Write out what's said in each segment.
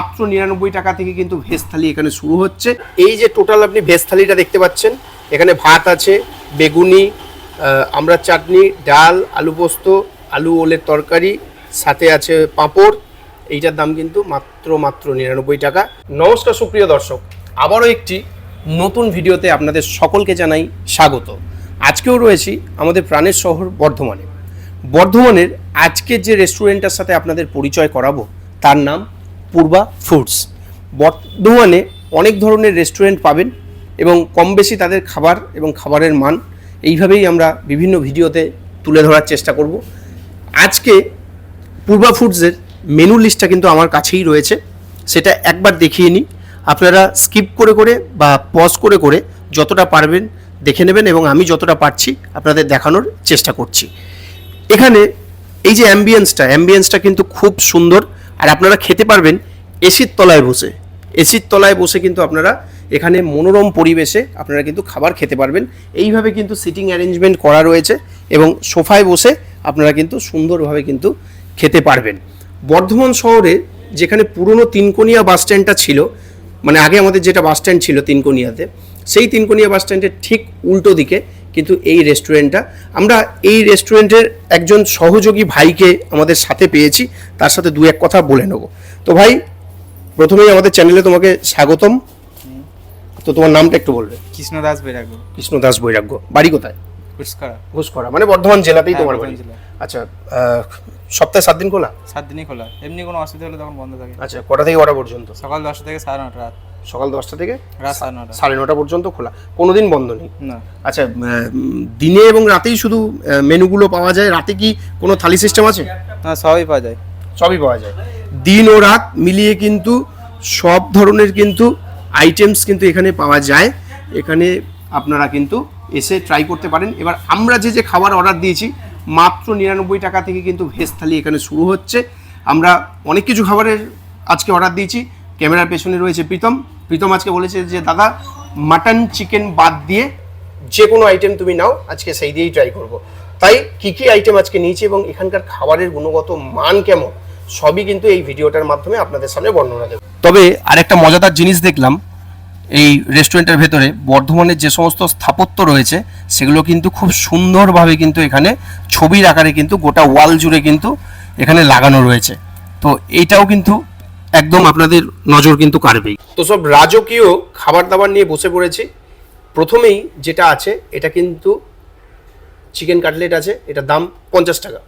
মাত্র নিরানব্বই টাকা থেকে কিন্তু ভেজ থালি এখানে শুরু হচ্ছে। এই যে টোটাল আপনি ভেজ থালিটা দেখতে পাচ্ছেন, এখানে ভাত আছে, বেগুনি আমরা চাটনি, ডাল, আলু পোস্ত, আলু ওলের তরকারি, সাথে আছে পাঁপড়, এইটার দাম কিন্তু মাত্র মাত্র নিরানব্বই টাকা। নমস্কার সুপ্রিয় দর্শক, আবারও একটি নতুন ভিডিওতে আপনাদের সকলকে জানাই স্বাগত। আজকেও রয়েছি আমাদের প্রাণের শহর বর্ধমানে। বর্ধমানের আজকের যে রেস্টুরেন্টটার সাথে আপনাদের পরিচয় করাবো, তার নাম পূর্বা ফুডস বর্ধমানে অনেক ধরনের রেস্টুরেন্ট পাবেন এবং কম বেশি তাদের খাবার এবং খাবারের মান এইভাবেই আমরা বিভিন্ন ভিডিওতে তুলে ধরার চেষ্টা করব। আজকে পূর্বা ফুডসের মেনু লিস্টটা কিন্তু আমার কাছেই রয়েছে। সেটা একবার দেখিয়ে নিই। আপনারা স্কিপ করে করে বা পজ করে করে যতটা পারবেন দেখে নেবেন এবং আমি যতটা পারছি আপনাদের দেখানোর চেষ্টা করছি। এখানে এই যে অ্যাম্বিয়েন্সটা অ্যাম্বিয়েন্সটা কিন্তু খুব সুন্দর। আর আপনারা খেতে পারবেন এসির তলায় বসে। এসির তলায় বসে কিন্তু আপনারা এখানে মনোরম পরিবেশে আপনারা কিন্তু খাবার খেতে পারবেন। এইভাবে কিন্তু সিটিং অ্যারেঞ্জমেন্ট করা রয়েছে এবং সোফায় বসে আপনারা কিন্তু সুন্দরভাবে কিন্তু খেতে পারবেন। বর্ধমান শহরে যেখানে পুরনো তিনকোনিয়া বাস স্ট্যান্ডটা ছিল মানে আগে আমাদের যেটা বাস স্ট্যান্ড ছিল তিনকোনিয়াতে, সেই তিনকোনিয়া বাস স্ট্যান্ডের ঠিক উল্টো দিকে কিন্তু এই রেস্টুরেন্টটা আমরা এই রেস্টুরেন্টের একজন সহযোগী ভাইকে আমাদের সাথে পেয়েছি তার সাথে দু এক কথা বলে নেব। তো ভাই প্রথমেই আমাদের চ্যানেলে তোমাকে স্বাগতম। তো তোমার নামটা একটু বলবে। কৃষ্ণ দাস বৈরাগ্য। কৃষ্ণ দাস বৈরাগ্য। বাড়ি কোথায়? কুচকারা ঘুষকরা মানে বর্ধমান জেলাতেই হ্যাঁ, তোমার বর্ধমান বাড়ি। আচ্ছা সপ্তাহে সাত দিন খোলা? সাত দিনই খোলা। এমনি কোনো অসুবিধা হলে তখন বন্ধ থাকে। আচ্ছা কটা থেকে কটা পর্যন্ত? সকাল দশটা থেকে সাড়ে নটা রাত। সকাল দশটা থেকে সাড়ে নটা পর্যন্ত খোলা। কোনোদিন বন্ধ নেই। আচ্ছা দিনে এবং রাতেই শুধু মেনুগুলো পাওয়া যায়? রাতে কি কোনো থালি সিস্টেম আছে? হ্যাঁ সবই পাওয়া যায়। সবই পাওয়া যায়। দিন ও রাত মিলিয়ে কিন্তু সব ধরনের কিন্তু আইটেমস কিন্তু এখানে পাওয়া যায়। এখানে আপনারা কিন্তু এসে ট্রাই করতে পারেন। এবার আমরা যে যে খাবার অর্ডার দিয়েছি মাত্র নিরানব্বই টাকা থেকে কিন্তু ভেজ থালি এখানে শুরু হচ্ছে। আমরা অনেক কিছু খাবারের আজকে অর্ডার দিয়েছি। ক্যামেরার পেছনে রয়েছে প্রীতম। প্রীতম আজকে বলেছে যে, দাদা মাটন চিকেন বাদ দিয়ে যে কোনো আইটেম তুমি নাও, আজকে সেই দিয়েই ট্রাই করব। তাই কি কি আইটেম আজকে নিয়েছি এবং এখানকার খাবারের গুণগত মান কেমন, সবই কিন্তু এই ভিডিওটার মাধ্যমে আপনাদের সামনে বর্ণনা দেব। তবে আরেকটা মজাদার জিনিস দেখলাম, এই রেস্টুরেন্টের ভেতরে বর্ধমানের যে সমস্ত স্থাপত্য রয়েছে, সেগুলো কিন্তু খুব সুন্দরভাবে কিন্তু এখানে ছবির আকারে কিন্তু গোটা ওয়াল জুড়ে কিন্তু এখানে লাগানো রয়েছে। তো এইটাও কিন্তু একদম আপনাদের নজর কিন্তু কাড়বেই। তো সব রাজকীয় খাবার দাবার নিয়ে বসে পড়েছি। প্রথমেই যেটা আছে, এটা কিন্তু চিকেন কাটলেট আছে এটার দাম পঞ্চাশ টাকা।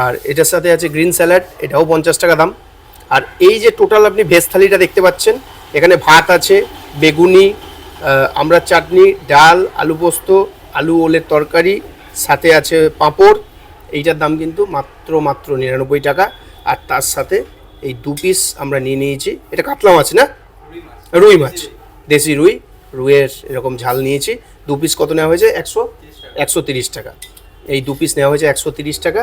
আর এটার সাথে আছে গ্রিন স্যালাড এটাও পঞ্চাশ টাকা দাম। আর এই যে টোটাল আপনি ভেজ থালিটা দেখতে পাচ্ছেন, এখানে ভাত আছে, বেগুনি আমরা চাটনি, ডাল, আলু পোস্ত, আলু ওলের তরকারি, সাথে আছে পাঁপড়, এইটার দাম কিন্তু মাত্র মাত্র নিরানব্বই টাকা। আর তার সাথে এই দু পিস আমরা নিয়ে নিয়েছি। এটা কাতলা মাছ না? রুই মাছ। দেশি রুই। রুইয়ের এরকম ঝাল নিয়েছি। দু পিস কত নেওয়া হয়েছে? একশো একশো তিরিশ টাকা। এই দু পিস নেওয়া হয়েছে একশো তিরিশ টাকা।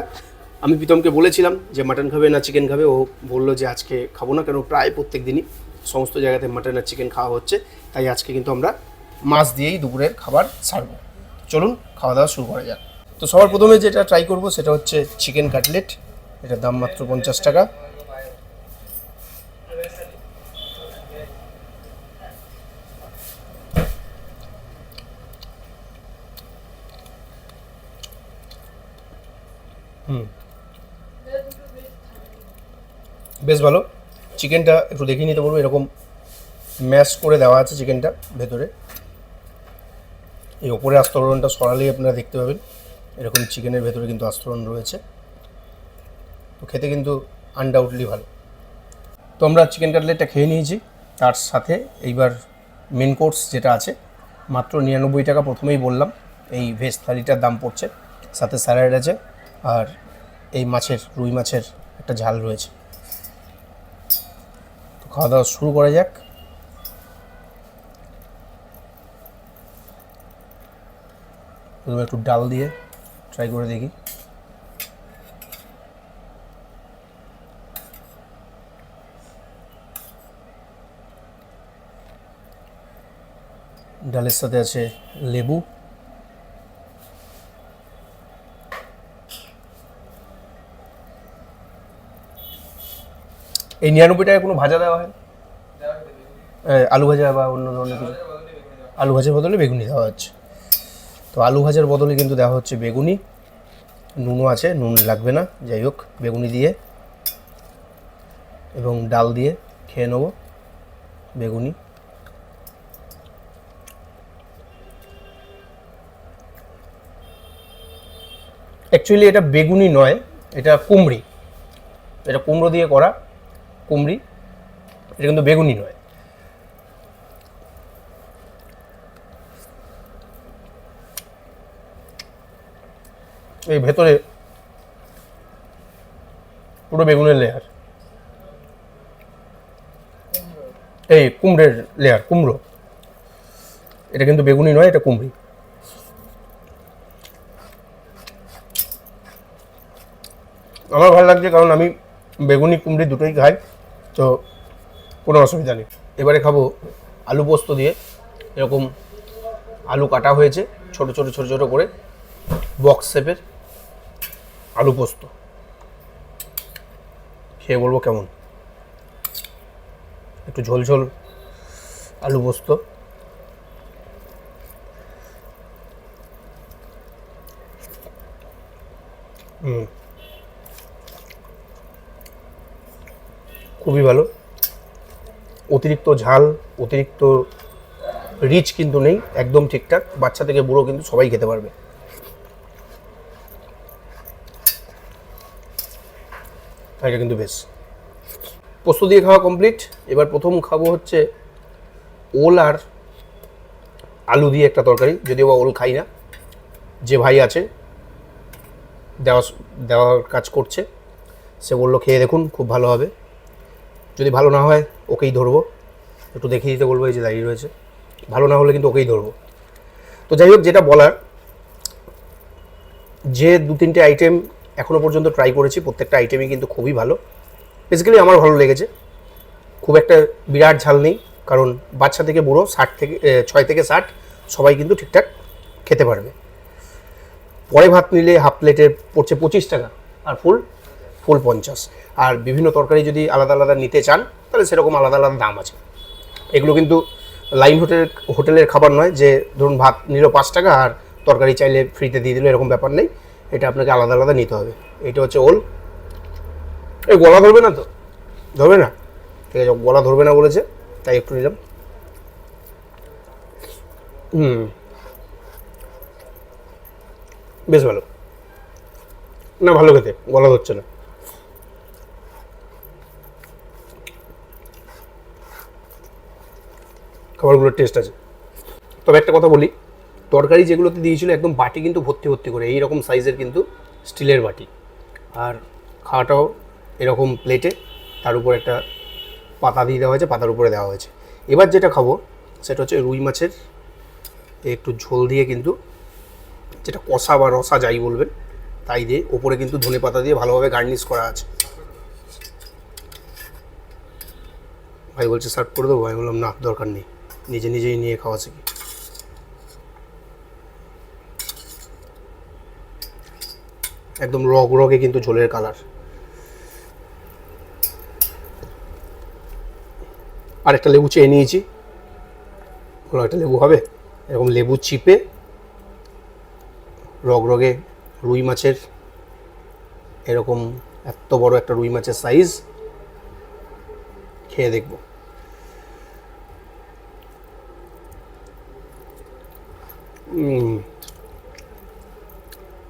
আমি প্রীতমকে বলেছিলাম যে মাটন খাবে না চিকেন খাবে। ও বলল যে আজকে খাব না কেন? প্রায় প্রত্যেক দিনই সমস্ত জায়গাতে মাটন আর চিকেন খাওয়া হচ্ছে। তাই আজকে কিন্তু আমরা মাছ দিয়েই দুপুরের খাবার ছাড়বো চলুন খাওয়া দাওয়া শুরু করা যাক। তো সবার প্রথমে যেটা ট্রাই করব সেটা হচ্ছে চিকেন কাটলেট এটার দাম মাত্র পঞ্চাশ টাকা। বেশ ভালো। চিকেনটা একটু দেখিয়ে নিতে বলব, এরকম ম্যাশ করে দেওয়া আছে চিকেনটা ভেতরে। এই ওপরে আস্তরণটা সরালেই আপনারা দেখতে পাবেন, এরকম চিকেনের ভেতরে কিন্তু আস্তরণ রয়েছে। তো খেতে কিন্তু আনডাউটলি ভালো। তো আমরা চিকেন কাটলেটটা খেয়ে নিয়েছি, তার সাথে এইবার মেন কোর্স যেটা আছে, মাত্র নিরানব্বই টাকা প্রথমেই বললাম, এই ভেজ থালিটার দাম পড়ছে, সাথে স্যালাড আছে, আর এই মাছের, রুই মাছের একটা ঝাল রয়েছে। খাওয়া দাওয়া শুরু করা যাক। প্রথমে একটু ডাল দিয়ে ট্রাই করে দেখি। ডালের সাথে আছে লেবু। এই নিরানব্বই টাকায় কোনো ভাজা দেওয়া হয়? আলু ভাজা বা অন্য ধরনের কিছু? আলু ভাজার বদলে বেগুনি দেওয়া হচ্ছে। তো আলু ভাজার বদলে কিন্তু দেওয়া হচ্ছে বেগুনি। নুনও আছে, নুন লাগবে না, যাই হোক, বেগুনি দিয়ে এবং ডাল দিয়ে খেয়ে নেব বেগুনি। অ্যাকচুয়ালি এটা বেগুনি নয়, এটা কুমড়ি। এটা কুমড়ো দিয়ে করা। কুমড়ি, এটা কিন্তু বেগুনি নয়। এই ভেতরে পুরো বেগুনের লেয়ার এই কুমড়ের লেয়ার কুমড়ো। এটা কিন্তু বেগুনি নয়, এটা কুমড়ি। আমার ভালো লাগছে কারণ আমি বেগুনি, কুমড়ি দুটোই খাই, তো কোনো অসুবিধা নেই। এবারে খাব আলু পোস্ত দিয়ে, এরকম আলু কাটা হয়েছে, ছোট ছোট ছোট ছোট করে বক্স শেপের আলু পোস্ত। খেয়ে বলব কেমন? একটু ঝোল আলু পোস্ত। হুম। খুবই ভালো। অতিরিক্ত ঝাল, অতিরিক্ত রিচ কিন্তু নেই, একদম ঠিকঠাক। বাচ্চা থেকে বুড়ো কিন্তু সবাই খেতে পারবে। এটা কিন্তু বেশ। পোস্ত দিয়ে খাওয়া কমপ্লিট এবার প্রথম খাব হচ্ছে ওল আর আলু দিয়ে একটা তরকারি। যদিও বা ওল খাই না। যে ভাই আছে, দেওয়া দেওয়ার কাজ করছে, সে বলল খেয়ে দেখুন, খুব ভালো হবে। যদি ভালো না হয়, ওকেই ধরবো। একটু দেখিয়ে দিতে বলব এই যে দাঁড়িয়ে রয়েছে। ভালো না হলে কিন্তু ওকেই ধরবো। তো যাই হোক, যেটা বলার, যে দু তিনটে আইটেম এখনও পর্যন্ত ট্রাই করেছি, প্রত্যেকটা আইটেমই কিন্তু খুবই ভালো। বেসিক্যালি আমার ভালো লেগেছে। খুব একটা বিরাট ঝাল নেই, কারণ বাচ্চা থেকে বুড়ো, ষাট থেকে ছয় থেকে ষাট, সবাই কিন্তু ঠিকঠাক খেতে পারবে। পরে ভাত নিলে হাফ প্লেটে পড়ছে পঁচিশ টাকা, আর ফুল ফুল পঞ্চাশ আর বিভিন্ন তরকারি যদি আলাদা আলাদা নিতে চান, তাহলে সেরকম আলাদা আলাদা দাম আছে। এগুলো কিন্তু লাইন হোটেল, হোটেলের খাবার নয় যে ধরুন ভাত নিল পাঁচ টাকা আর তরকারি চাইলে ফ্রিতে দিয়ে দিল, এরকম ব্যাপার নেই। এটা আপনাকে আলাদা আলাদা নিতে হবে। এটা হচ্ছে ওল। এই গলা ধরবে না তো? ধরবে না? ঠিক আছে, গলা ধরবে না বলেছে, তাই একটু নিলাম। হুম। বেশ ভালো। না, ভালো খেতে, গলা ধরছে না। খাবারগুলোর টেস্ট আছে। তবে একটা কথা বলি, তরকারি যেগুলোতে দিয়েছিল একদম বাটি কিন্তু ভর্তি ভর্তি করে এই রকম সাইজের কিন্তু স্টিলের বাটি। আর খাওয়াটাও এরকম প্লেটে তার উপর একটা পাতা দিয়ে দেওয়া হয়েছে, পাতার উপরে দেওয়া হয়েছে। এবার যেটা খাব, সেটা হচ্ছে রুই মাছের, একটু ঝোল দিয়ে কিন্তু, যেটা কষা বা রসা যাই বলবেন, তাই দিয়ে ওপরে কিন্তু ধনে পাতা দিয়ে ভালোভাবে গার্নিশ করা আছে। ভাই বলছে সার্ভ করে দেবো? আমি বললাম, না, দরকার নেই। নিজে নিজেই নিয়ে খাওয়া শিখি একদম রগ রগে কিন্তু ঝোলের কালার আর একটা লেবু চেয়ে নিয়েছি। হলো একটা লেবু হবে? এরকম লেবু চিপে রগ রগে রুই মাছের এরকম এত বড় একটা রুই মাছের সাইজ খেয়ে দেখব।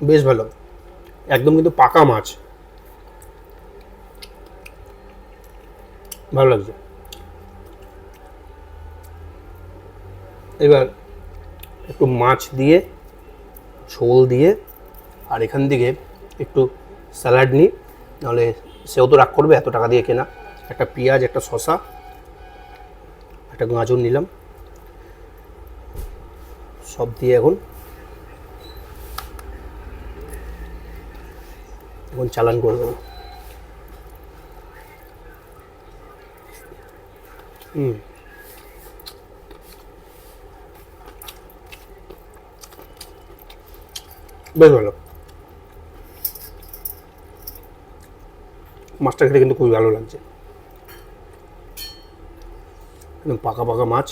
বেশ ভালো। একদম কিন্তু পাকা মাছ। ভালো লাগছে। এবার একটু মাছ দিয়ে, ঝোল দিয়ে, আর এখান থেকে একটু স্যালাড নিই। নাহলে সেও তো রাগ করবে, এত টাকা দিয়ে কেনা। একটা পেঁয়াজ, একটা শসা, একটা গাজর নিলাম। সব দিয়ে এখন এখন চালান করে দেবো। হুম। বেশ ভালো। মাছটা খেতে কিন্তু খুবই ভালো লাগছে। একদম পাকা পাকা মাছ।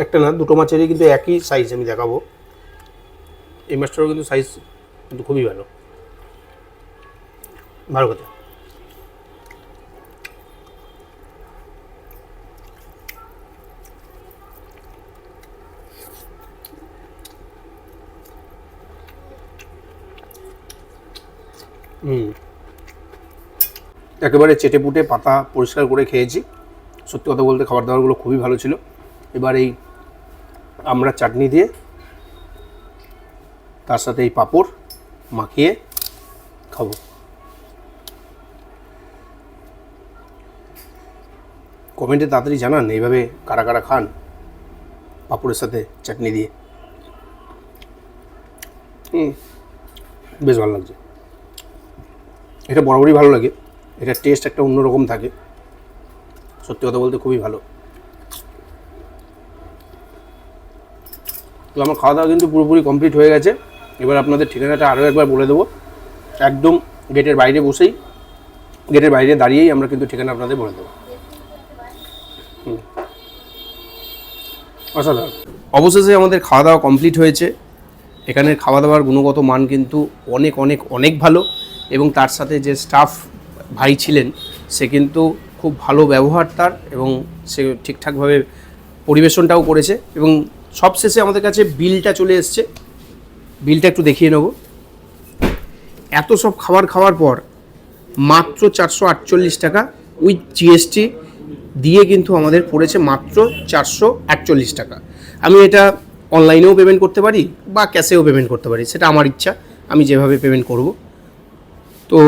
একটা না, দুটো মাছেরই কিন্তু একই সাইজ আমি দেখাবো। এই মাছটারও কিন্তু সাইজ কিন্তু খুবই ভালো। ভালো কথা। হুম। একেবারে চেটে পুটে পাতা পরিষ্কার করে খেয়েছি। সত্যি কথা বলতে খাবার দাবারগুলো খুবই ভালো ছিল। এবার এই আমরা চাটনি দিয়ে তার সাথে এই পাঁপড় মাখিয়ে খাব। কমেন্টে তাড়াতাড়ি জানান এইভাবে কারা কারা খান পাঁপড়ের সাথে চাটনি দিয়ে। হুম, বেশ ভালো লাগছে। এটা বরাবরই ভালো লাগে। এটার টেস্ট একটা অন্যরকম থাকে। সত্যি কথা বলতে খুবই ভালো। তো আমার খাওয়া দাওয়া কিন্তু পুরোপুরি কমপ্লিট হয়ে গেছে। এবার আপনাদের ঠিকানাটা আরও একবার বলে দেবো। একদম গেটের বাইরে বসেই, গেটের বাইরে দাঁড়িয়েই আমরা কিন্তু ঠিকানা আপনাদের বলে দেবো। অসাধারণ। অবশেষে আমাদের খাওয়া দাওয়া কমপ্লিট হয়েছে। এখানের খাওয়া দাওয়ার গুণগত মান কিন্তু অনেক অনেক অনেক ভালো এবং তার সাথে যে স্টাফ ভাই ছিলেন, সে কিন্তু খুব ভালো ব্যবহার তার এবং সে ঠিকঠাকভাবে পরিবেশনটাও করেছে এবং সবশেষে আমাদের কাছে বিলটা চলে এসছে। বিলটা একটু দেখিয়ে নেব। এত সব খাবার খাওয়ার পর মাত্র চারশো আটচল্লিশ টাকা উইথ জিএসটি দিয়ে কিন্তু আমাদের পড়েছে মাত্র চারশো আটচল্লিশ টাকা। আমি এটা অনলাইনেও পেমেন্ট করতে পারি বা ক্যাশেও পেমেন্ট করতে পারি, সেটা আমার ইচ্ছা। আমি যেভাবে পেমেন্ট করব। তো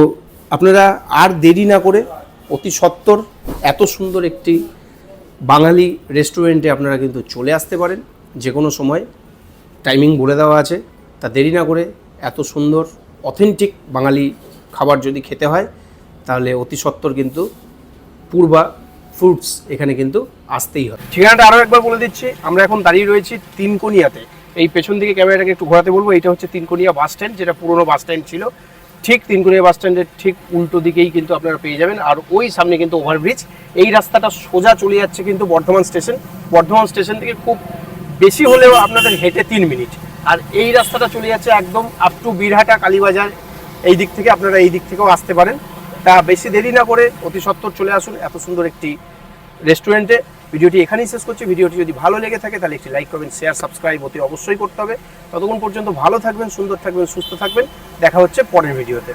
আপনারা আর দেরি না করে অতি সত্বর এত সুন্দর একটি বাঙালি রেস্টুরেন্টে আপনারা কিন্তু চলে আসতে পারেন। যে কোনো সময় টাইমিং বলে দেওয়া আছে। তা দেরি না করে এত সুন্দর অথেন্টিক বাঙালি খাবার যদি খেতে হয়, তাহলে অতি সত্বর কিন্তু পূর্বা ফুডস এখানে কিন্তু আসতেই হয়। ঠিকানাটা আরও একবার বলে দিচ্ছি, আমরা এখন দাঁড়িয়ে রয়েছি তিনকোনিয়াতে। এই পেছন দিকে ক্যামেরাটাকে একটু ঘোরাতে বলব, এটা হচ্ছে তিনকোনিয়া বাস স্ট্যান্ড যেটা পুরনো বাস স্ট্যান্ড ছিল। ঠিক তিনকোনিয়া বাস স্ট্যান্ডের ঠিক উল্টো দিকেই কিন্তু আপনারা পেয়ে যাবেন, আর ওই সামনে কিন্তু ওভারব্রিজ এই রাস্তাটা সোজা চলে যাচ্ছে কিন্তু বর্ধমান স্টেশন বর্ধমান স্টেশন থেকে খুব বেশি হলেও আপনাদের হেঁটে তিন মিনিট। আর এই রাস্তাটা চলে যাচ্ছে একদম আপ টু বীরহাটা কালীবাজার। এই দিক থেকে আপনারা এই দিক থেকেও আসতে পারেন। তা বেশি দেরি না করে অতি সত্বর চলে আসুন। এত সুন্দর একটি রেস্টুরেন্টে। ভিডিওটি এখানেই শেষ করছি। ভিডিওটি যদি ভালো লেগে থাকে, তাহলে একটি লাইক করবেন শেয়ার সাবস্ক্রাইব অতি অবশ্যই করতে হবে। ততক্ষণ পর্যন্ত ভালো থাকবেন, সুন্দর থাকবেন, সুস্থ থাকবেন। দেখা হচ্ছে পরের ভিডিওতে।